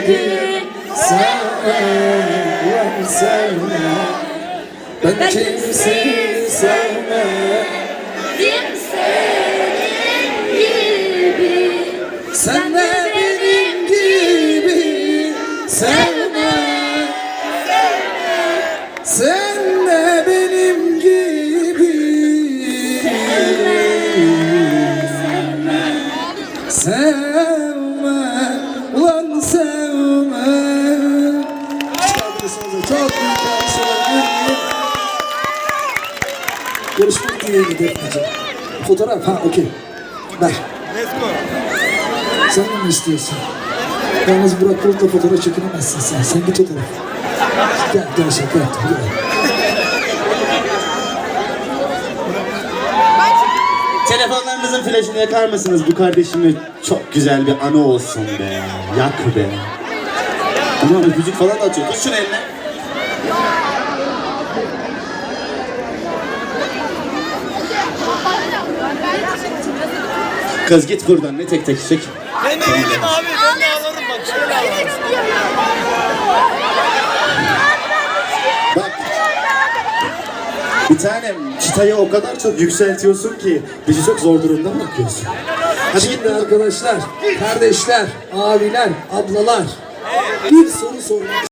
gibi Sevmem, sevmem Ben kimseyi sevmem Kimsenin gibi Sen de benim gibi sevme. Sen de benim gibi Sevme Ulan sevme Çıkartırsanız çok büyük alkışlar Görüşmek dileğiyle Defneciğim Fotoğraf ha okey Ver sen de mi istiyorsun? Yalnız Burak Bulut'la fotoğraf çekinemezsin sen. Sen git o tarafa. Gel, gel şaka yaptım. Gel. Telefonlarınızın flaşını yakar mısınız? Bu kardeşimle çok güzel bir anı olsun be. Yak be. Ama öpücük falan da atıyor. Tut şunu eline. Kız git buradan ne tek tek çek. Ben de değilim abi. Ben de alırım bak. Şöyle alırım. Bak. Bir tanem çıtayı o kadar çok yükseltiyorsun ki bizi çok zor durumda bırakıyorsun. Hadi Şimdi arkadaşlar, kardeşler, abiler, ablalar bir soru sormak